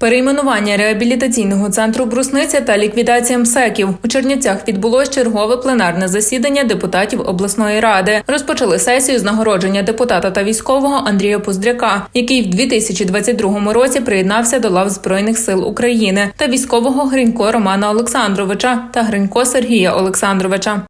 Перейменування реабілітаційного центру Брусниця та ліквідація МСЕКів у Чернівцях відбулось чергове пленарне засідання депутатів обласної ради. Розпочали сесію з нагородження депутата та військового Андрія Пуздряка, який в 2022 році приєднався до лав збройних сил України, та військового Гринько Романа Олександровича та Гринько Сергія Олександровича.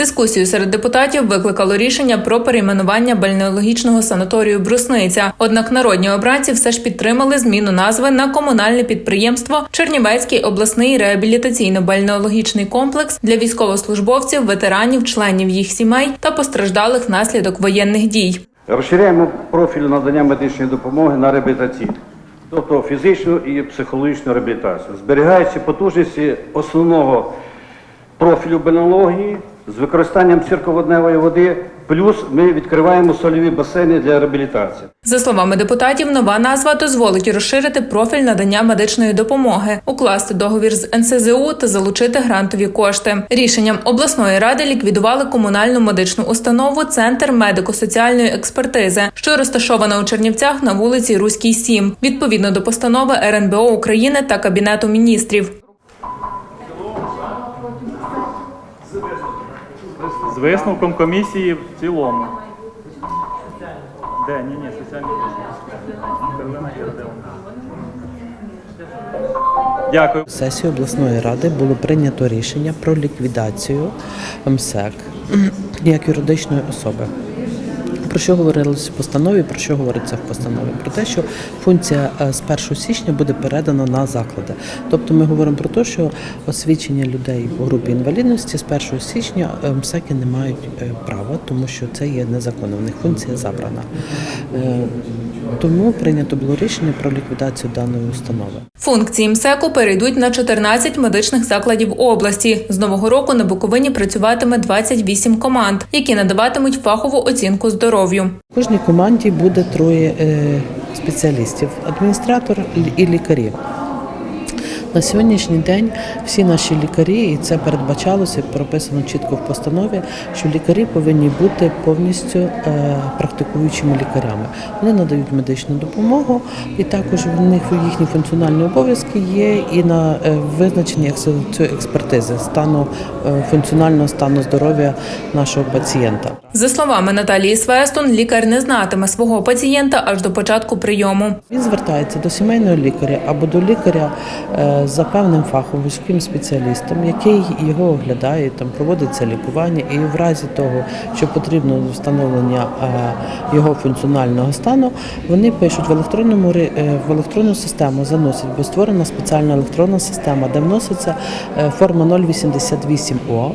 Дискусію серед депутатів викликало рішення про перейменування бальнеологічного санаторію Брусниця. Однак народні обранці все ж підтримали зміну назви на комунальне підприємство Чернівецький обласний реабілітаційно-бальнеологічний комплекс для військовослужбовців, ветеранів, членів їх сімей та постраждалих внаслідок воєнних дій. Розширяємо профіль надання медичної допомоги на реабілітаційну, тобто фізичну і психологічну реабілітацію. Зберігаються потужності основного профілю бенології з використанням цирководневої води, плюс ми відкриваємо сольові басейни для реабілітації. За словами депутатів, нова назва дозволить розширити профіль надання медичної допомоги, укласти договір з НСЗУ та залучити грантові кошти. Рішенням обласної ради ліквідували комунальну медичну установу Центр медико-соціальної експертизи, що розташована у Чернівцях на вулиці Руській 7, відповідно до постанови РНБО України та Кабінету міністрів. З висновком комісії в цілому. Де? Ні, ні, соціальні? Дякую. Сесії обласної ради було прийнято рішення про ліквідацію МСЕК як юридичної особи. Про що говорилося в постанові, про що говориться в постанові? Про те, що функція е, з 1 січня буде передана на заклади. Тобто ми говоримо про те, що освідчення людей у групі інвалідності з 1 січня е, МСЕКи не мають е, права, тому що це є незаконно, в них функція забрана. Е, Тому прийнято було рішення про ліквідацію даної установи. Функції МСЕКу перейдуть на 14 медичних закладів області. З нового року на Буковині працюватиме 28 команд, які надаватимуть фахову оцінку здоров'ю. У кожній команді буде троє е, спеціалістів: адміністратор і лікарі. На сьогоднішній день всі наші лікарі, і це передбачалося, прописано чітко в постанові, що лікарі повинні бути повністю е, практикуючими лікарями. Вони надають медичну допомогу, і також в них їхні функціональні обов'язки є і на е, визначення цієї експертизи стану е, функціонального стану здоров'я нашого пацієнта. За словами Наталії Свестун, лікар не знатиме свого пацієнта аж до початку прийому. Він звертається до сімейного лікаря або до лікаря е, за певним фахом, вузьким спеціалістом, який його оглядає, там проводиться лікування, і в разі того, що потрібно встановлення е, його функціонального стану, вони пишуть в електронному е, в електронну систему, заносять, бо створена спеціальна електронна система, де вноситься форма 088О.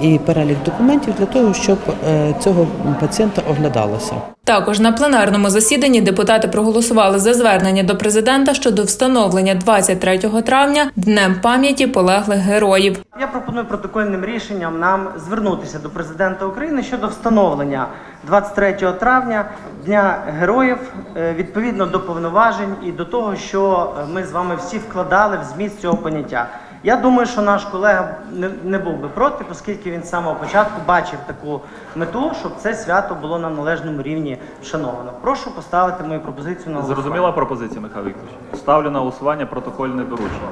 І перелік документів для того, щоб е, цього пацієнта оглядалося. Також на пленарному засіданні депутати проголосували за звернення до президента щодо встановлення 23 травня днем пам'яті полеглих героїв. Я пропоную протокольним рішенням нам звернутися до президента України щодо встановлення 23 травня Дня Героїв е, відповідно до повноважень і до того, що е, ми з вами всі вкладали в зміст цього поняття. Я думаю, що наш колега не, не був би проти, оскільки він з самого початку бачив таку мету, щоб це свято було на належному рівні вшановано. Прошу поставити мою пропозицію на голосування. Зрозуміла пропозиція, Михайло Вікторович? Ставлю на голосування протокольне доручення.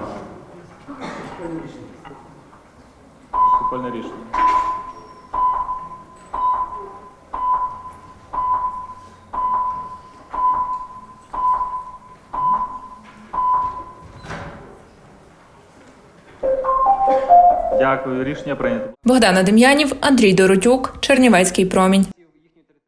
Протокольне рішення. Дякую, рішення прийнято. Богдана Дем'янів, Андрій Доротюк, Чернівецький промінь.